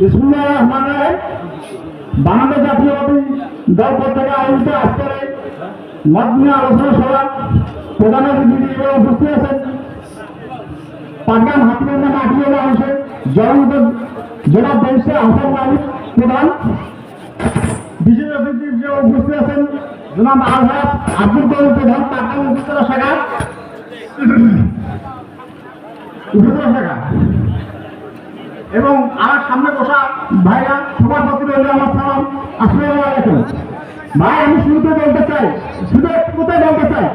বিসমুল্লাহ রহমান রাহিম। বাংলাদেশ জাতীয়বাদী দল পত্রিকা আয়োজিত আজকের এই মতবিনিময় আলোচনা সভা প্রধান অতিথি হিসেবে উপস্থিত আছেন। পাটগ্রাম হাতিবান্ধা মাটিয়ালা অংশের জনমত জনাব ব্যারিস্টার হাসান মালিক প্রধান। বিশেষ অতিথি উপস্থিত আছেন জনাব আলহাজ আব্দুল করিম প্রধান, পাটগ্রাম উপজেলা শাখা শাখা এবং আমার সামনে বসা ভাইরা সবার প্রতি রইল আমার সালাম। আসসালামু আলাইকুম। ভাই আমি শুরুতে বলতে চাই শুধু কোথায় বলতে চাই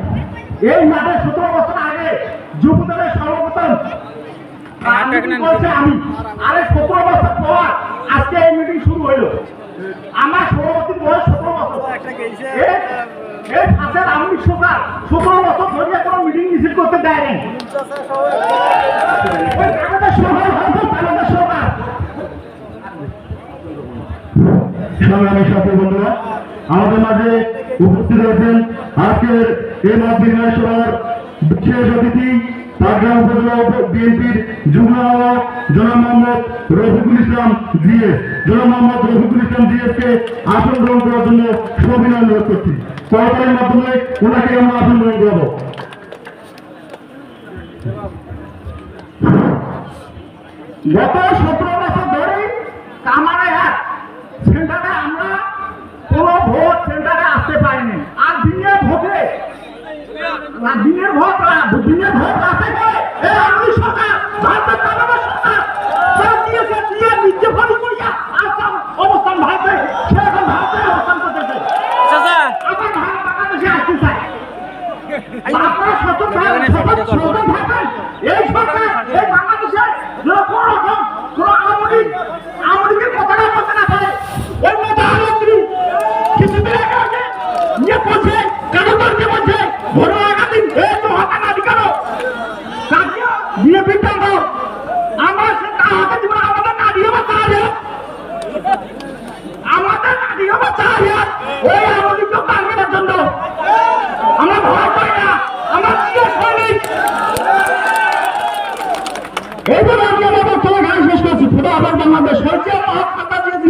এই মাঠে সতেরো বছর আগে যুবদলের সর্বপ্রথম আমি। আরে সতেরো বছর পর আজকে এই মিটিং শুরু হইল। আমার সভাপতি বয়স ফাঁসের আমি সরকার সতেরো মতো ধরিয়ে কোনো মিটিং মিছিল করতে দেয়নি আমাদের মাঝে উপস্থিত রয়েছেন আজকের এই মাধ্যমে সভার বিশেষ পাটগ্রাম উপজেলা বিএনপির যুগ্ম আহ্বায়ক জনাব মোহাম্মদ রফিকুল ইসলাম জিএস। জনাব মোহাম্মদ রফিকুল ইসলাম জিএস কে আসন গ্রহণ করার জন্য সবিনয় অনুরোধ করছি। সরকারের মাধ্যমে ওনাকে আমরা আসন গ্রহণ করব। গত সতেরো বছর ধরে কামারে হাট, সেন্টারে আমরা কোনো ভোট সেন্টারে আসতে পারিনি। আর দিনের ভোটে দিনের ভোট দিনের ভোট বাংলাদেশে যেন কোনো রকম কোনো আমলিক আমলিকের কথাটা বলতে না পারে এর মধ্যে আমন্ত্রী কিছুদিন আগে আগে নিয়ে বলছে কেন করছে বলছে ঘরে আগামী এই তো হাতে না দিকানো কাজিয়া বিএপির টাকা আমরা সে তা হাতে দিব না, আমাদের না দিয়ে বা তা দিয়ে আমাদের না দিয়ে বা তা দিয়ে ওই আমলিক টার্গেটের জন্য আমরা ভয় পাই না আমরা প্রিয় সৈনিক এইভাবে আমি আমার বক্তব্য গান শেষ করছি খুদা আবার বাংলাদেশ হয়েছে মহাত্মা গান্ধী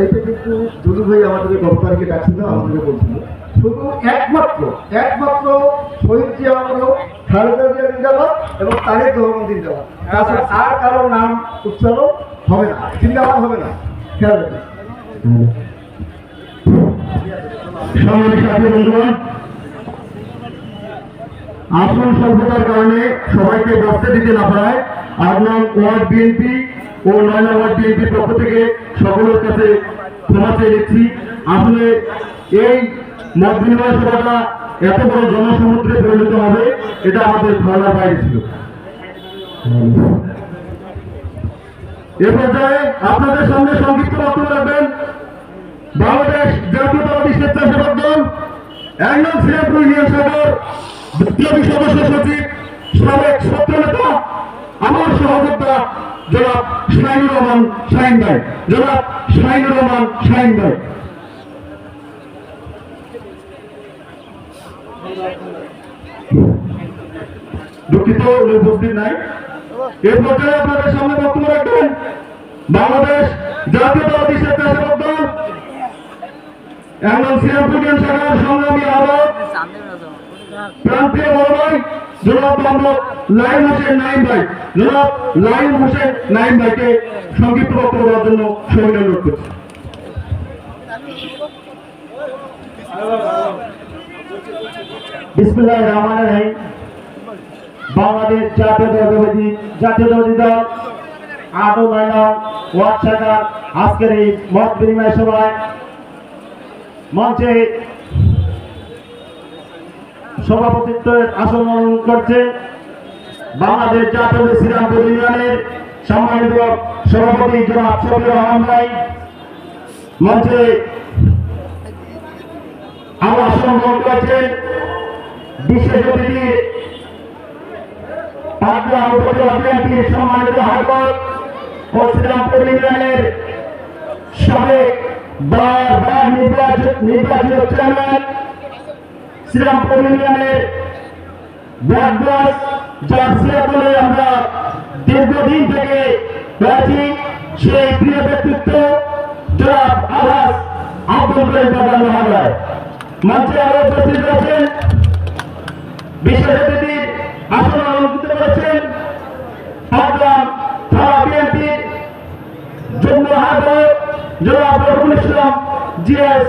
এইটা কিন্তু দুদু ভাই আমাদের গত তারিখে ডাকছিল, আমাদেরকে বলছিল। শুধু একমাত্র একমাত্র শহীদ জিয়া হলো খালেদা জিয়া জিন্দাবাদ এবং তারেক রহমান জিন্দাবাদ তাছাড়া আর কারও নাম উচ্চারণ হবে না, জিন্দাবাদ হবে না। খেয়াল রাখবেন। আসন স্বল্পতার কারণে সবাইকে বসতে দিতে না পারায় আপনার ওয়ার্ড বিএনপি ও নয়না ওয়ার্ড বিএনপির পক্ষ থেকে সকলের কাছে ক্ষমা চেয়ে নিচ্ছি। আসলে এই মত বিনিময় সভাটা এত বড় জনসমুদ্রে পরিণত হবে, এটা আমাদের ধারণার বাইরে ছিল। এ পর্যায়ে আপনাদের সামনে সংক্ষিপ্ত বক্তব্য রাখবেন বাংলাদেশ জাতীয়তাবাদী স্বেচ্ছাসেবক দল দুঃখিত উপস্থিত নাই। এর পর্যায়ে আপনাদের সামনে বক্তব্য রাখবেন। বাংলাদেশ জাতীয়তাবাদী স্বেচ্ছাসেবক দল এমন সিরাপুরিয়ান শাখার সংগ্রামী আহ্বায়ক প্রান্তীয় বড় ভাই জনাব মোহাম্মদ লাইন হোসেন নাইম ভাই। লাইন হোসেন নাইম ভাইকে সংক্ষিপ্ত বক্তব্য দেওয়ার জন্য সবাই অনুরোধ করছি। বাংলাদেশ ওয়ার্ড শাখার আজকের এই মত বিনিময় সভায় মঞ্চে সভাপতিত্বের আসন গ্রহণ করছে বাংলাদেশ জাতীয় শ্রীরামপুর ইউনিয়নের সম্মানিত সভাপতি জনাব শফিউর রহমান ভাই। মঞ্চে আমার আসন গ্রহণ করেছেন বিশেষ অতিথি সম্মানিত হাইকোর্ট ও শ্রীরামপুর ইউনিয়নের সাবেক বারবার ব্যক্তিত্ব জনাব আভাস আব্দুল করিম মঞ্চে আরও উপস্থিত রয়েছেন বিশেষ অতিথি আসন অলঙ্কৃত করেছেন পাবনা থানা বিএনপির যুগ্ম আহ্বায়ক জনাব রফুল ইসলাম জিএস